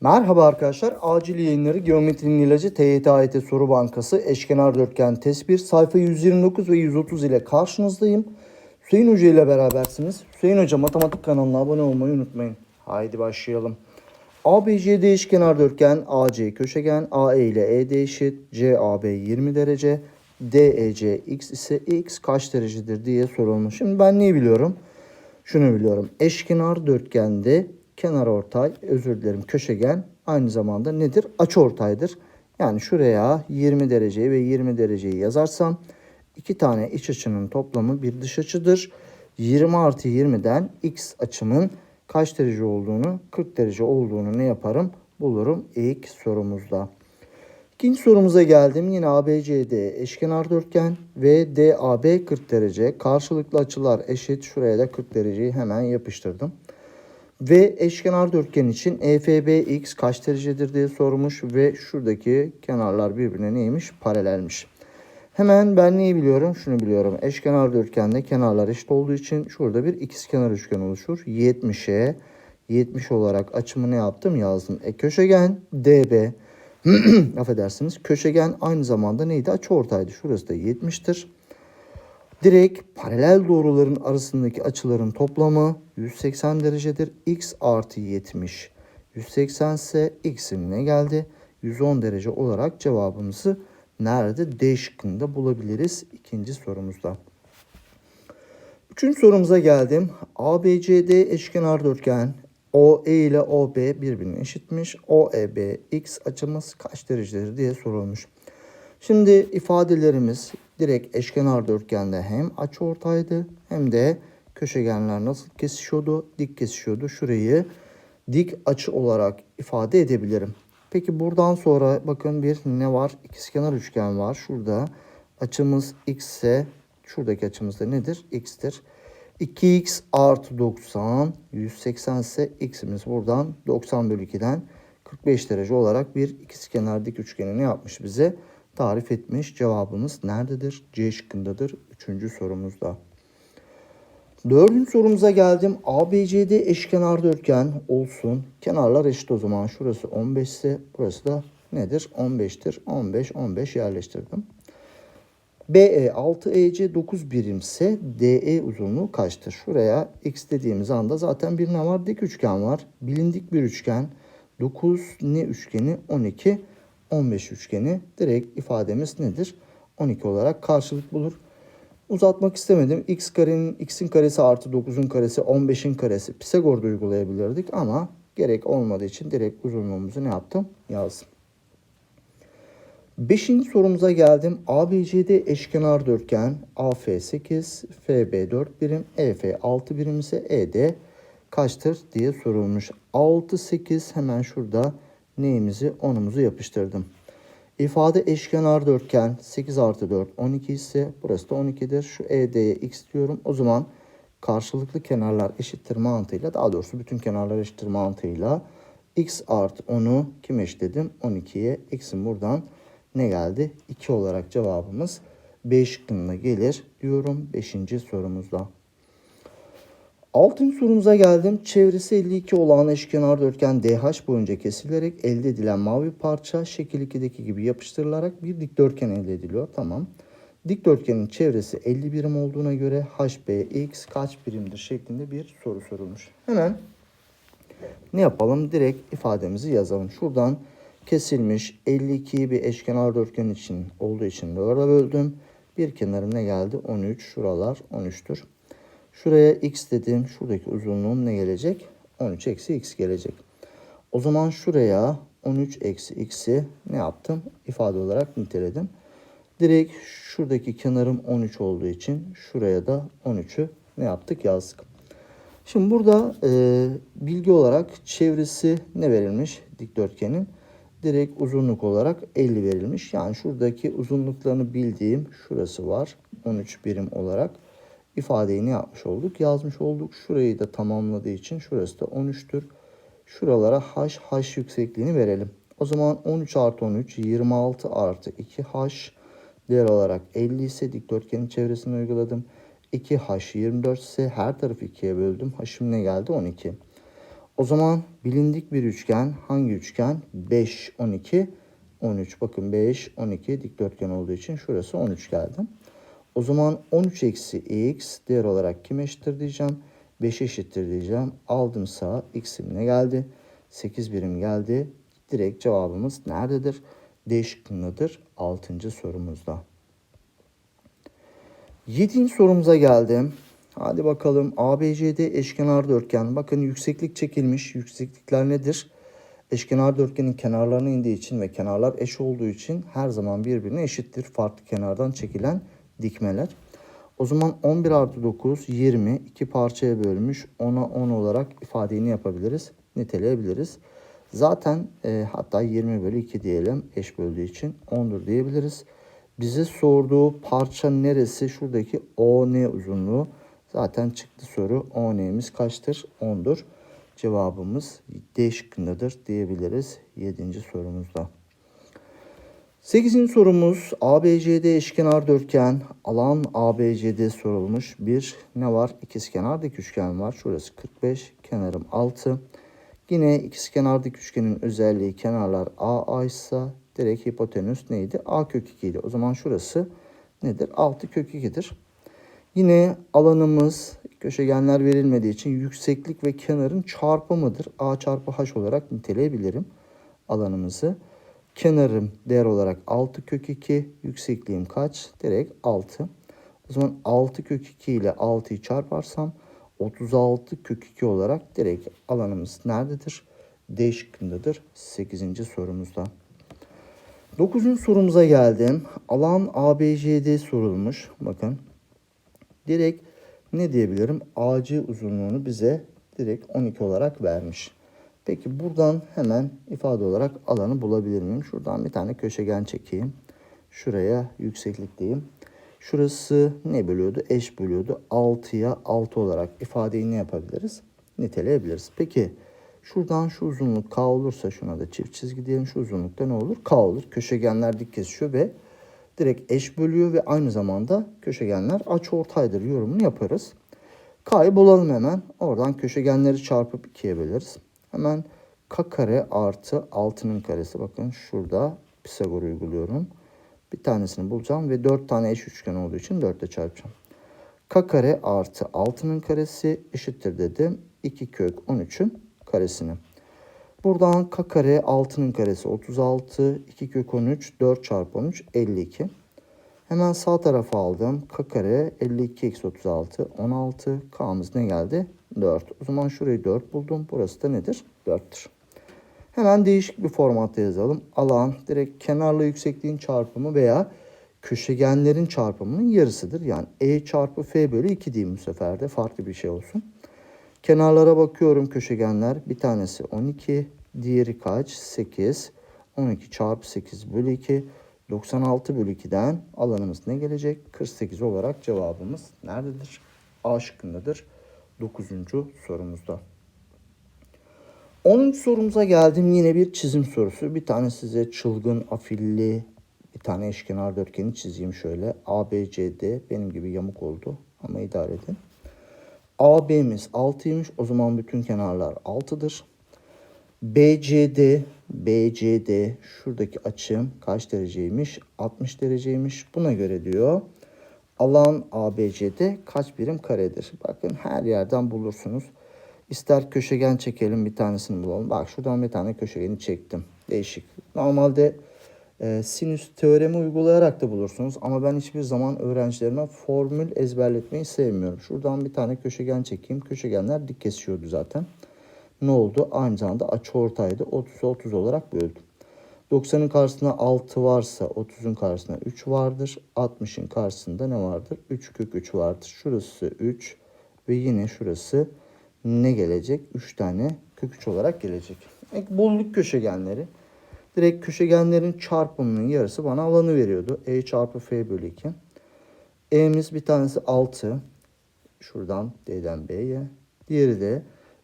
Merhaba arkadaşlar. Acil yayınları Geometrinin ilacı TYT AYT Soru Bankası Eşkenar Dörtgen Test 1 sayfa 129 ve 130 ile karşınızdayım. Hüseyin Hoca ile berabersiniz. Hüseyin Hoca matematik kanalına abone olmayı unutmayın. Haydi başlayalım. ABCD eşkenar dörtgen AC köşegen AE ile ED eşit CAB 20 derece DEC x ise x kaç derecedir diye sorulmuş. Şimdi ben neyi biliyorum? Şunu biliyorum. Eşkenar dörtgende kenar ortay, özür dilerim köşegen aynı zamanda nedir? Açıortaydır. Yani şuraya 20 dereceyi ve 20 dereceyi yazarsam iki tane iç açının toplamı bir dış açıdır. 20 artı 20'den x açımın kaç derece olduğunu 40 derece olduğunu ne yaparım? Bulurum ilk sorumuzda. İkinci sorumuza geldim. Yine ABCD eşkenar dörtgen ve DAB 40 derece. Karşılıklı açılar eşit. Şuraya da 40 dereceyi hemen yapıştırdım. Ve eşkenar dörtgen için E EFB x kaç derecedir diye sormuş ve şuradaki kenarlar birbirine neymiş? Paralelmiş. Hemen ben neyi biliyorum? Şunu biliyorum. Eşkenar dörtgende kenarlar eşit olduğu için şurada bir ikizkenar üçgen oluşur. 70'e 70 olarak açımı ne yaptım? Yazdım. E köşegen DB affedersiniz. Köşegen aynı zamanda neydi? Açıortaydı. Şurası da 70'tir. Direkt paralel doğruların arasındaki açıların toplamı 180 derecedir. X artı 70. 180 ise x'in ne geldi? 110 derece olarak cevabımızı nerede? D şıkkında bulabiliriz ikinci sorumuzda. Üçüncü sorumuza geldim. ABCD eşkenar dörtgen OE ile OB birbirine eşitmiş. OEB x açımız kaç derecedir diye sorulmuş. Şimdi ifadelerimiz direkt eşkenar dörtgende hem açıortaydı hem de köşegenler nasıl kesişiyordu? Dik kesişiyordu. Şurayı dik açı olarak ifade edebilirim. Peki buradan sonra bakın bir ne var? İkizkenar üçgen var. Şurada açımız x ise şuradaki açımız da nedir? x'tir. 2x artı 90 180 ise x'imiz buradan 90 bölü 2'den 45 derece olarak bir ikizkenar dik üçgenini yapmış bize tarif etmiş. Cevabımız nerededir? C şıkkındadır. Üçüncü sorumuzda. Dördüncü sorumuza geldim. ABCD eşkenar dörtgen olsun. Kenarlar eşit o zaman. Şurası 15 ise burası da nedir? 15'tir. 15, 15 yerleştirdim. BE 6 EC 9 birimse DE uzunluğu kaçtır? Şuraya x dediğimiz anda zaten bir ne var? Dik üçgen var. Bilindik bir üçgen. 9 ne üçgeni? 12 15 üçgeni direkt ifademiz nedir? 12 olarak karşılık bulur. Uzatmak istemedim. x karenin x'in karesi artı 9'un karesi 15'in karesi Pisagor'da uygulayabilirdik ama gerek olmadığı için direkt uzunluğumuzu ne yaptım? Yazdım. Beşinci sorumuza geldim. ABCD eşkenar dörtgen AF 8, FB 4 birim, EF 6 birim ise ED kaçtır diye sorulmuş. 6, 8 hemen şurada neyimizi 10'umuzu yapıştırdım. İfade eşkenar dörtgen 8 artı 4 12 ise burası da 12'dir. Şu ED'ye x diyorum. O zaman karşılıklı kenarlar eşittir mantığıyla daha doğrusu bütün kenarlar eşittir mantığıyla x artı 10'u kim eşitledim? 12'ye x'in buradan ne geldi? 2 olarak cevabımız B şıkkında gelir diyorum 5. sorumuzda. Altıncı sorumuza geldim. Çevresi 52 olan eşkenar dörtgen DH boyunca kesilerek elde edilen mavi parça şekil 2'deki gibi yapıştırılarak bir dikdörtgen elde ediliyor. Tamam. Dikdörtgenin çevresi 50 birim olduğuna göre HBX kaç birimdir şeklinde bir soru sorulmuş. Hemen ne yapalım? Direkt ifademizi yazalım. Şuradan kesilmiş 52'yi bir eşkenar dörtgen için olduğu için 4'e böldüm. Bir kenarım ne geldi? 13. Şuralar 13'tür. Şuraya x dedim. Şuradaki uzunluğum ne gelecek? 13 eksi x gelecek. O zaman şuraya 13 eksi x'i ne yaptım? İfade olarak niteledim. Direkt şuradaki kenarım 13 olduğu için şuraya da 13'ü ne yaptık? Yazdık. Şimdi burada e, bilgi olarak çevresi ne verilmiş dikdörtgenin? Direkt uzunluk olarak 50 verilmiş. Yani şuradaki uzunluklarını bildiğim şurası var. 13 birim olarak ifadeyi ne yapmış olduk? Yazmış olduk. Şurayı da tamamladığı için şurası da 13'tür. Şuralara h, h yüksekliğini verelim. O zaman 13 artı 13, 26 artı 2h değer olarak 50 ise dikdörtgenin çevresini uyguladım. 2h 24 ise her tarafı 2'ye böldüm. H'im ne geldi? 12. O zaman bilindik bir üçgen hangi üçgen? 5, 12, 13. Bakın 5, 12 dikdörtgen olduğu için şurası 13 geldi. O zaman 13 eksi x değer olarak kim eşittir diyeceğim. 5 eşittir diyeceğim. Aldım sağa x'im ne geldi? 8 birim geldi. Direkt cevabımız nerededir? D şıkkındadır 6. sorumuzda. 7. sorumuza geldim. Hadi bakalım ABCD eşkenar dörtgen. Bakın yükseklik çekilmiş. Yükseklikler nedir? Eşkenar dörtgenin kenarlarına indiği için ve kenarlar eş olduğu için her zaman birbirine eşittir. Farklı kenardan çekilen dikmeler. O zaman 11 artı 9 20 iki parçaya bölmüş 10'a 10 olarak ifadeni yapabiliriz. Niteleyebiliriz. Zaten e, hatta 20 bölü 2 diyelim eş böldüğü için 10'dur diyebiliriz. Bize sorduğu parça neresi? Şuradaki ON uzunluğu. Zaten çıktı soru. ON'miz kaçtır? 10'dur. Cevabımız D şıkkındadır diyebiliriz 7. sorumuzda. 8. sorumuz ABCD eşkenar dörtgen alan ABCD sorulmuş. Bir ne var? İkizkenar dik üçgen var. Şurası 45, kenarım 6. Yine ikizkenar dik üçgenin özelliği kenarlar AA ise direkt hipotenüs neydi? A kök 2 idi. O zaman şurası nedir? 6 kök 2'dir. Yine alanımız köşegenler verilmediği için yükseklik ve kenarın çarpımıdır. A çarpı H olarak niteleyebilirim alanımızı. Kenarım değer olarak 6 kök 2. Yüksekliğim kaç? Direkt 6. O zaman 6 kök 2 ile 6'yı çarparsam 36 kök 2 olarak direkt alanımız nerededir? D şıkkındadır 8. sorumuzda. 9. sorumuza geldim. Alan ABCD sorulmuş. Bakın. Direkt ne diyebilirim? AC uzunluğunu bize direkt 12 olarak vermiş. Peki buradan hemen ifade olarak alanı bulabilir miyim? Şuradan bir tane köşegen çekeyim. Şuraya yükseklik diyeyim. Şurası ne bölüyordu? Eş bölüyordu. 6'ya 6 olarak ifadeyi ne yapabiliriz? Niteleyebiliriz. Peki şuradan şu uzunluk K olursa şuna da çift çizgi diyelim. Şu uzunlukta ne olur? K olur. Köşegenler dik kesişiyor ve direkt eş bölüyor ve aynı zamanda köşegenler açıortaydır yorumunu yaparız. K'yı bulalım hemen. Oradan köşegenleri çarpıp ikiye böleriz. Hemen k kare artı 6'nın karesi. Bakın şurada Pisagor uyguluyorum. Bir tanesini bulacağım ve 4 tane eş üçgen olduğu için 4 ile çarpacağım. k kare artı 6'nın karesi eşittir dedim. 2 kök 13'ün karesini. Buradan k kare 6'nın karesi 36, 2 kök 13, 4 çarpı 13, 52. Hemen sağ tarafa aldım. K kare 52 eksi 36, 16. K'mız ne geldi? 4. O zaman şurayı 4 buldum. Burası da nedir? 4'tür. Hemen değişik bir formatta yazalım. Alan direkt kenarla yüksekliğin çarpımı veya köşegenlerin çarpımının yarısıdır. Yani E çarpı F bölü 2 diyeyim bu sefer de farklı bir şey olsun. Kenarlara bakıyorum köşegenler. Bir tanesi 12, diğeri kaç? 8. 12 çarpı 8 bölü 2. 96 bölü 2'den alanımız ne gelecek? 48 olarak cevabımız nerededir? A şıkkındadır. 9. sorumuzda. 10. sorumuza geldim. Yine bir çizim sorusu. Bir tane size çılgın, afilli bir tane eşkenar dörtgeni çizeyim şöyle. A, B, C, D benim gibi yamuk oldu ama idare edin. AB'miz 6'ymış. O zaman bütün kenarlar 6'dır. BCD, BCD şuradaki açım kaç dereceymiş? 60 dereceymiş. Buna göre diyor alan ABCD kaç birim karedir? Bakın her yerden bulursunuz. İster köşegen çekelim bir tanesini bulalım. Bak şuradan bir tane köşegeni çektim. Değişik. Normalde e, sinüs teoremi uygulayarak da bulursunuz. Ama ben hiçbir zaman öğrencilerime formül ezberletmeyi sevmiyorum. Şuradan bir tane köşegen çekeyim. Köşegenler dik kesiyordu zaten. Ne oldu? Aynı zamanda açıortaydı. 30'a 30 olarak böldüm. 90'ın karşısında 6 varsa 30'un karşısında 3 vardır. 60'ın karşısında ne vardır? 3 kök 3 vardır. Şurası 3 ve yine şurası ne gelecek? 3 tane kök 3 olarak gelecek. E, bulduk köşegenleri. Direkt köşegenlerin çarpımının yarısı bana alanı veriyordu. E çarpı F bölü 2. E'miz bir tanesi 6. Şuradan D'den B'ye. Diğeri de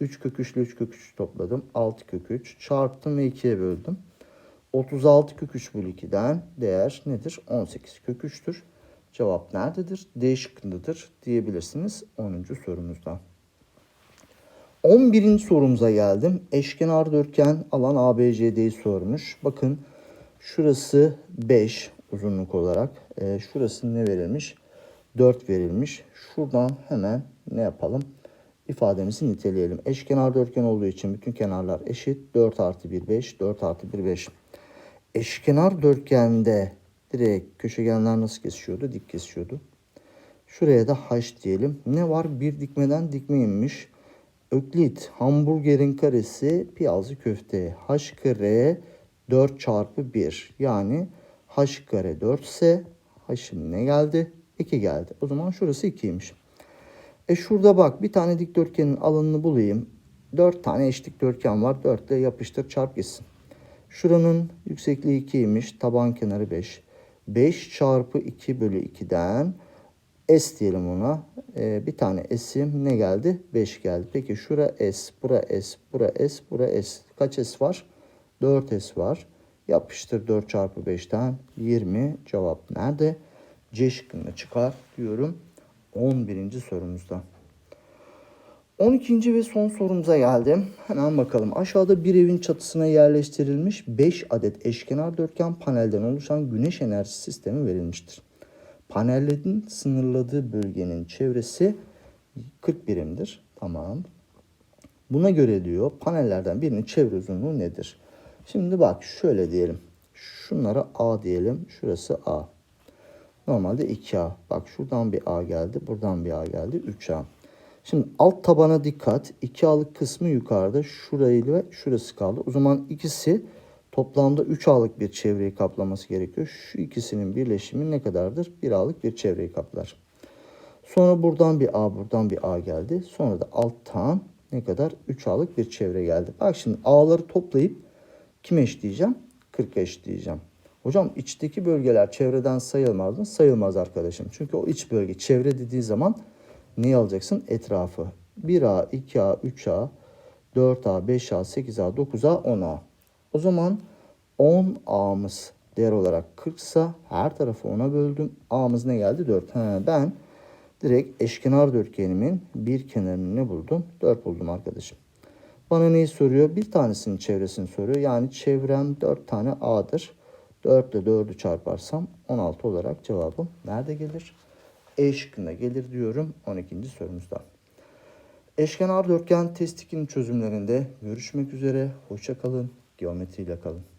3 kök 3 ile 3 kök 3 topladım. 6 kök 3 çarptım ve 2'ye böldüm. 36 kök 3 bölü 2'den değer nedir? 18 kök 3'tür. Cevap nerededir? D şıkkındadır diyebilirsiniz 10. sorumuzda. 11. sorumuza geldim. Eşkenar dörtgen alan ABCD'yi sormuş. Bakın şurası 5 uzunluk olarak. Ee, şurası ne verilmiş? 4 verilmiş. Şuradan hemen ne yapalım? İfademizi niteleyelim. Eşkenar dörtgen olduğu için bütün kenarlar eşit. 4 artı 1 5, 4 artı 1 5. Eşkenar dörtgende direkt köşegenler nasıl kesişiyordu? Dik kesişiyordu. Şuraya da h diyelim. Ne var? Bir dikmeden dikme inmiş. Öklit hamburgerin karesi piyazlı köfte. h kare 4 çarpı 1. Yani h kare 4 ise h'ım ne geldi? 2 geldi. O zaman şurası 2'ymiş. E şurada bak bir tane dikdörtgenin alanını bulayım. 4 tane eş dikdörtgen var. 4 ile yapıştır çarp gitsin. Şuranın yüksekliği 2'ymiş. Taban kenarı 5. 5 çarpı 2 bölü 2'den S diyelim ona. Ee, bir tane S'im ne geldi? 5 geldi. Peki şura S, bura S, bura S, bura S. Kaç S var? 4 S var. Yapıştır 4 çarpı 5'ten 20. Cevap nerede? C şıkkında çıkar diyorum. 11. sorumuzda. 12. ve son sorumuza geldim. Hemen bakalım. Aşağıda bir evin çatısına yerleştirilmiş 5 adet eşkenar dörtgen panelden oluşan güneş enerji sistemi verilmiştir. Panellerin sınırladığı bölgenin çevresi 40 birimdir. Tamam. Buna göre diyor panellerden birinin çevre uzunluğu nedir? Şimdi bak şöyle diyelim. Şunlara A diyelim. Şurası A. Normalde 2A. Bak şuradan bir A geldi. Buradan bir A geldi. 3A. Şimdi alt tabana dikkat. 2A'lık kısmı yukarıda. Şurayı ve şurası kaldı. O zaman ikisi toplamda 3A'lık bir çevreyi kaplaması gerekiyor. Şu ikisinin birleşimi ne kadardır? 1A'lık bir çevreyi kaplar. Sonra buradan bir A, buradan bir A geldi. Sonra da alttan ne kadar? 3A'lık bir çevre geldi. Bak şimdi A'ları toplayıp kime eşleyeceğim? 40'a eşleyeceğim. Hocam içteki bölgeler çevreden sayılmaz mı? Sayılmaz arkadaşım. Çünkü o iç bölge çevre dediği zaman neyi alacaksın? Etrafı. 1A, 2A, 3A, 4A, 5A, 8A, 9A, 10A. O zaman 10A'mız değer olarak 40 ise her tarafı 10'a böldüm. A'mız ne geldi? 4. He, ben direkt eşkenar dörtgenimin bir kenarını ne buldum? 4 buldum arkadaşım. Bana neyi soruyor? Bir tanesinin çevresini soruyor. Yani çevrem 4 tane A'dır. 4 ile 4'ü çarparsam 16 olarak cevabım nerede gelir? E şıkkında gelir diyorum 12. sorumuzda. Eşkenar dörtgen test 2'nin çözümlerinde görüşmek üzere. Hoşça kalın. Geometriyle kalın.